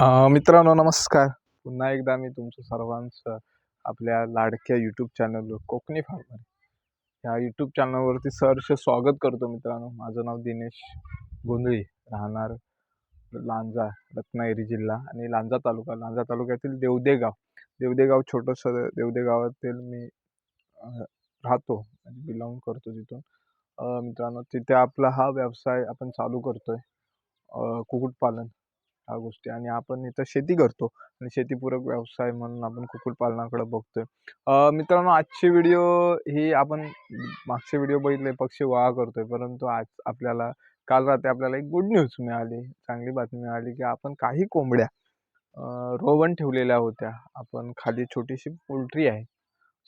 मित्रांनो नमस्कार. पुन्हा एकदा मी तुमचं सर्वांचं आपल्या लाडक्या यूट्यूब चॅनलवर कोकणी फार्मर ह्या यूट्यूब चॅनलवरती सहर्ष स्वागत करतो मित्रांनो. माझं नाव दिनेश गोंधळी राहणार लांजा रत्नागिरी जिल्हा आणि लांजा तालुका. लांजा तालुक्यातील देवदेगाव. देवदेगाव छोटंसं देवदेगावातील मी राहतो आणि बिलॉंग करतो तिथून. मित्रांनो तिथे आपला हा व्यवसाय आपण चालू करतोय. आहे कुक्कुटपालन. ह्या गोष्टी आणि आपण इथं शेती करतो आणि शेतीपूरक व्यवसाय म्हणून आपण कुक्कुटपालनाकडे बघतोय. मित्रांनो आजची व्हिडिओ ही आपण मागचे व्हिडिओ बघितले पक्षी गोळा करतोय. परंतु आज आपल्याला काल रात्री आपल्याला एक गुड न्यूज मिळाली चांगली बातमी मिळाली की आपण काही कोंबड्या रोवण ठेवलेल्या होत्या. आपण खाली छोटीशी पोल्ट्री आहे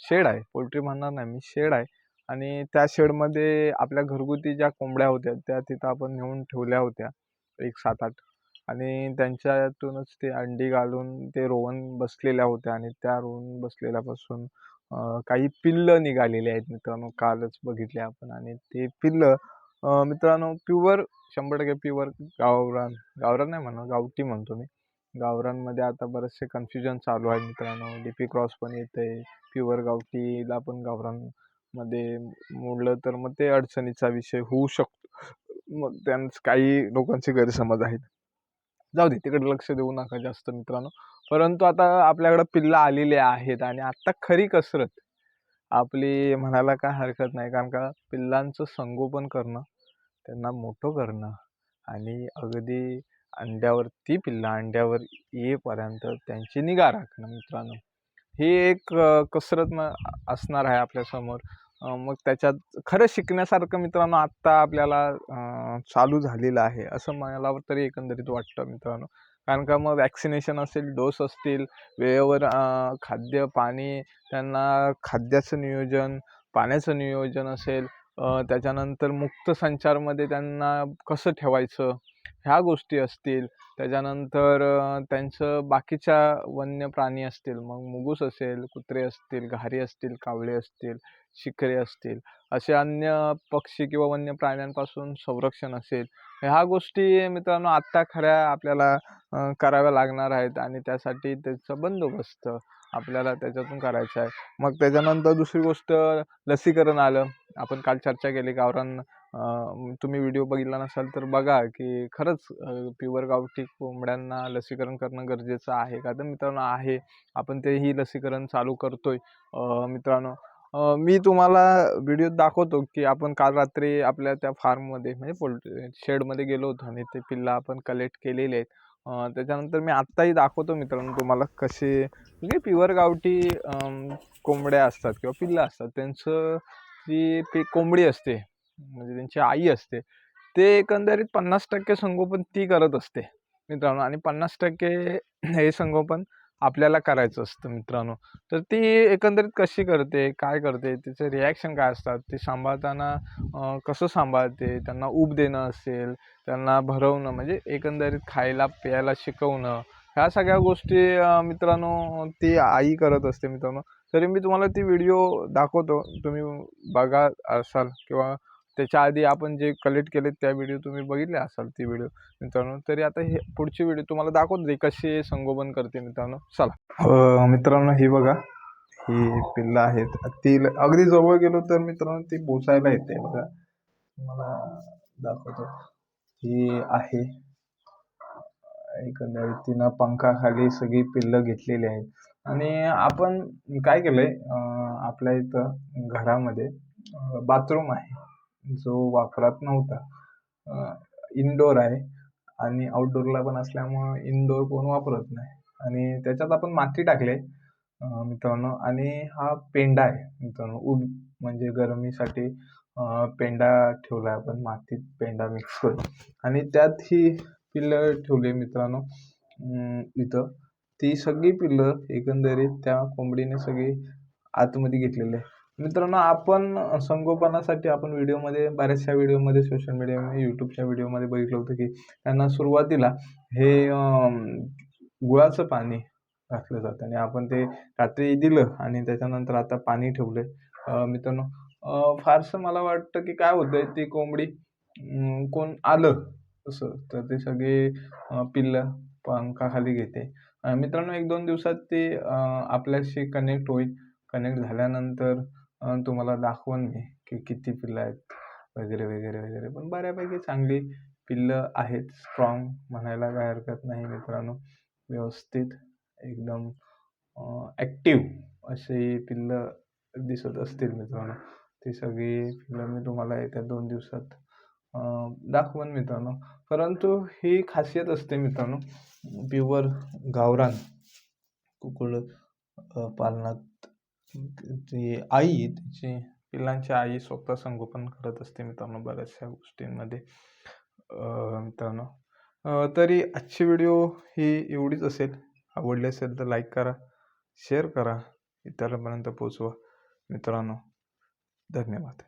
शेड आहे. पोल्ट्री म्हणणार नाही मी शेड आहे. आणि त्या शेडमध्ये आपल्या घरगुती ज्या कोंबड्या होत्या त्या तिथं आपण नेऊन ठेवल्या होत्या. एक सात आठ आणि त्यांच्यातूनच ते अंडी घालून ते रोवण बसलेल्या होत्या आणि त्या रोवण बसलेल्यापासून काही पिल्लं निघालेली आहेत मित्रांनो कालच बघितले आपण आणि ते पिल्लं मित्रांनो प्युअर शंभर टक्के प्युअर गावरान गावरान नाही म्हणा गावठी म्हणतो मी. गावरानमध्ये आता बरेचसे कन्फ्युजन चालू आहे मित्रांनो डी पी क्रॉस पण येतंय प्युअर गावठीला पण गावरानमध्ये मोडलं तर मग ते अडचणीचा विषय होऊ शकतो. मग त्यांच काही लोकांचे गैरसमज आहेत. जाऊ दे तिकडे लक्ष देऊ नका जास्त मित्रांनो. परंतु आता आपल्याकडं पिल्लं आलेले आहेत आणि आत्ता खरी कसरत. आपली म्हणायला काय हरकत नाही कारण का पिल्लांचं संगोपन करणं त्यांना मोठं करणं आणि अगदी अंड्यावर ती पिल्लं अंड्यावर येईपर्यंत त्यांची निगा राखणं मित्रांनो. ही एक कसरत म असणार आहे आपल्यासमोर मग त्याच्यात खरं शिकण्यासारखं मित्रांनो आत्ता आपल्याला चालू झालेलं आहे असं मला तरी एकंदरीत वाटतं मित्रांनो. कारण का मग वॅक्सिनेशन असेल डोस असतील वेळेवर खाद्य पाणी त्यांना खाद्याचं नियोजन पाण्याचं नियोजन असेल त्याच्यानंतर मुक्त संचारमध्ये त्यांना कसं ठेवायचं ह्या गोष्टी असतील. त्याच्यानंतर त्यांचं बाकीच्या वन्य प्राणी असतील मग मुंगूस असेल कुत्रे असतील घारी असतील कावळे असतील शिखरे असतील असे अन्य पक्षी किंवा वन्य प्राण्यांपासून संरक्षण असेल ह्या गोष्टी मित्रांनो आत्ता खऱ्या आपल्याला कराव्या लागणार आहेत आणि त्यासाठी त्याचा बंदोबस्त आपल्याला त्याच्यातून करायचा आहे. मग त्याच्यानंतर दुसरी गोष्ट लसीकरण आलं. आपण काल चर्चा केली गावरान तुम्ही व्हिडिओ बघितला नसाल तर बघा की खरंच प्युअर गावठी कोंबड्यांना लसीकरण करणं गरजेचं आहे का? तर मित्रांनो आहे. आपण तेही लसीकरण चालू करतोय. मित्रांनो मी तुम्हाला व्हिडिओ दाखवतो की आपण काल रात्री आपल्या त्या फार्ममध्ये म्हणजे पोल्ट्री शेडमध्ये गेलो होतो आणि ते पिल्लं आपण कलेक्ट केलेले आहेत. त्याच्यानंतर मी आत्ताही दाखवतो मित्रांनो तुम्हाला कसे म्हणजे प्युअर गावठी कोंबड्या असतात किंवा पिल्लं असतात त्यांचं जी पी कोंबडी असते म्हणजे त्यांची आई असते ते एकंदरीत पन्नास टक्के संगोपन ती करत असते मित्रांनो. आणि पन्नास टक्के हे संगोपन आपल्याला करायचं असतं मित्रांनो. तर ती एकंदरीत कशी करते काय करते तिचे रिॲक्शन काय असतात ते सांभाळताना कसं सांभाळते त्यांना ऊब देणं असेल त्यांना भरवणं म्हणजे एकंदरीत खायला प्यायला शिकवणं ह्या सगळ्या गोष्टी मित्रांनो ती आई करत असते मित्रांनो. तरी मी तुम्हाला ती व्हिडिओ दाखवतो. तुम्ही बघा असाल किंवा त्याच्या आधी आपण जे कलेक्ट केले त्या व्हिडिओ तुम्ही बघितले असाल ती व्हिडिओ मित्रांनो तरी आता हे पुढची व्हिडिओ तुम्हाला दाखवत ते कसे संगोपन करते मित्रांनो. चला. मित्रांनो ही बघा. ही पिल्लं आहेत. ती अगदी जवळ गेलो तर मित्रांनो ती पोचायला येते बघा. तुम्हाला दाखवतो. ही आहे. एकंदरीत तिनं पंखाखाली सगळी पिल्लं घेतलेली आहेत. आणि आपण काय केलंय? आपल्या इथं घरामध्ये बाथरूम आहे. जो वापरात नव्हता. इनडोअर आहे आणि आउटडोअरला पण असल्यामुळं इनडोअर कोण वापरत नाही. आणि त्याच्यात आपण माती टाकले मित्रांनो. आणि हा पेंडा आहे मित्रांनो. उब म्हणजे गरमीसाठी पेंडा ठेवला आपण. मातीत पेंडा मिक्स करून. आणि त्यात ही पिल्लं ठेवली मित्रांनो. इथं. ती सगळी पिल्लं एकंदरीत त्या कोंबडीने सगळी आतमध्ये घेतलेली आहे. मित्रांनो आपण संगोपनासाठी आपण व्हिडिओमध्ये बऱ्याचशा व्हिडिओमध्ये सोशल मीडिया यूट्यूबच्या व्हिडिओमध्ये बघितलं होतं की त्यांना सुरुवातीला हे गुळाचं पाणी घातलं जातं आणि आपण ते रात्री दिलं आणि त्याच्यानंतर आता पाणी ठेवलं आहे मित्रांनो फारसं मला वाटतं की काय होतंय ती कोंबडी कोण आलं तसं तर ते सगळे पिल्लं पंखाखाली घेते. मित्रांनो एक दोन दिवसात ते आपल्याशी कनेक्ट होईल. कनेक्ट झाल्यानंतर तुम्हाला दाखवेन मी की किती पिल्लं आहेत वगैरे वगैरे वगैरे. पण बऱ्यापैकी चांगली पिल्लं आहेत. स्ट्रॉंग म्हणायला काय हरकत नाही मित्रांनो. व्यवस्थित एकदम ॲक्टिव्ह अशी पिल्लं दिसत असतील मित्रांनो. ती सगळी पिल्लं मी तुम्हाला येत्या दोन दिवसात दाखवन दाखवेन मित्रांनो. परंतु ही खासियत असते मित्रांनो प्युअर गावरान कुकुड पालनात जी आई तिची पिल्लांची आई स्वतः संगोपन करत असते मित्रांनो बऱ्याचशा गोष्टींमध्ये. मित्रांनो तरी आजची व्हिडिओ ही एवढीच असेल. आवडली असेल तर लाईक करा शेअर करा. इतरांपर्यंत पोचवा मित्रांनो धन्यवाद.